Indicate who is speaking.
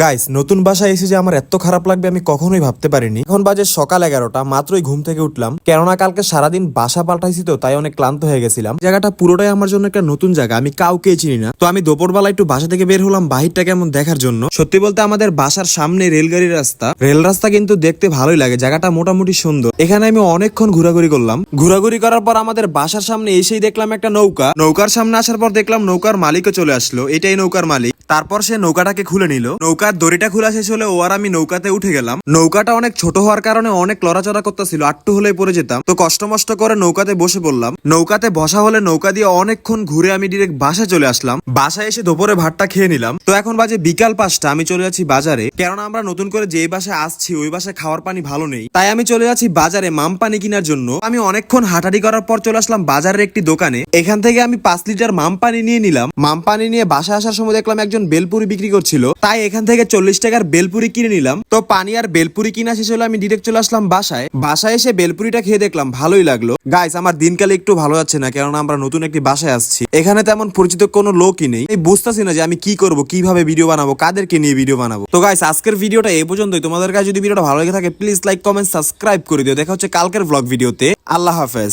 Speaker 1: Guys নতুন বাসায় এসে যে আমার এত খারাপ লাগবে আমি কখনোই ভাবতে পারিনি। এখন বাজে সকাল এগারোটা, মাত্রই ঘুম থেকে উঠলাম। কেননা কালকে সারাদিন বাসা পাল্টাইছি তো, তাই অনেক ক্লান্ত হয়ে গেছিলাম। জায়গাটা পুরোটাই আমার জন্য একটা নতুন জায়গা, আমি কাউকে চিনি না। তো আমি দুপুরবেলা একটু বাসা থেকে বের হলাম বাহিরটা কেমন দেখার জন্য। সত্যি বলতে আমাদের বাসার সামনে রেলগাড়ির রাস্তা। রেল রাস্তা কিন্তু দেখতে ভালোই লাগে, জায়গাটা মোটামুটি সুন্দর। এখানে আমি অনেকক্ষণ ঘোরাঘুরি করলাম। ঘোরাঘুরি করার পর আমাদের বাসার সামনে এসেই দেখলাম একটা নৌকা। নৌকার সামনে আসার পর দেখলাম নৌকার মালিকও চলে আসলো। এটাই নৌকার মালিক। তারপর সে নৌকাটাকে খুলে নিল। নৌকার দড়িটা খোলা শেষ হলে ও আর আমি নৌকাতে উঠে গেলাম। নৌকাটা অনেক ছোট হওয়ার কারণে অনেক লড়াচড়া করতেছিল, আটটু হলে পড়ে যেতাম। তো কষ্ট মষ্ট করে নৌকাতে বসে পড়লাম। নৌকাতে বসা হলে নৌকা দিয়ে অনেকক্ষণ ঘুরে আমি ডিরেক্ট বাসায় চলে আসলাম। বাসায় এসে দুপুরে ভাতটা খেয়ে নিলাম। তো এখন বাজে বিকাল পাঁচটা, আমি চলে যাচ্ছি বাজারে। কেননা আমরা নতুন করে যেই বাসায় আসছি, ওই বাসায় খাওয়ার পানি ভালো নেই। তাই আমি চলে যাচ্ছি বাজারে মাম পানি কেনার জন্য। আমি অনেকক্ষণ হাঁটাহাঁটি করার পর চলে আসলাম বাজারের একটি দোকানে। এখান থেকে আমি পাঁচ লিটার মাম পানি নিয়ে নিলাম। মাম পানি নিয়ে বাসায় আসার সময় দেখলাম একজন বেলপুরি বিক্রি করছিল, তাই এখান থেকে চল্লিশ টাকার বেলপুরি কিনে নিলাম। তো পানি আর বেলপুরি কিনা শেষ হলে আমি ডিরেক্ট চলে আসলাম বাসায়। বাসায় এসে বেলপুরিটা খেয়ে দেখলাম, ভালোই লাগল। গাইস আমার দিনকালে একটু ভালো যাচ্ছে না, কেননা আমরা নতুন একটি বাসায় আসছি। এখানে তেমন পরিচিত কোনো লোকই নেই। আমি বুঝতেছি না যে আমি কি করব, কীভাবে ভিডিও বানাবো, কাদেরকে নিয়ে ভিডিও বানাবো। তো গাইস আজকের ভিডিওটা এই পর্যন্তই। তোমাদের কাছে যদি ভিডিওটা ভালো লেগে থাকে প্লিজ লাইক কমেন্ট সাবস্ক্রাইব করে দিও। দেখা হচ্ছে কালকের ব্লগ ভিডিওতে আল্লাহ হাফেজ।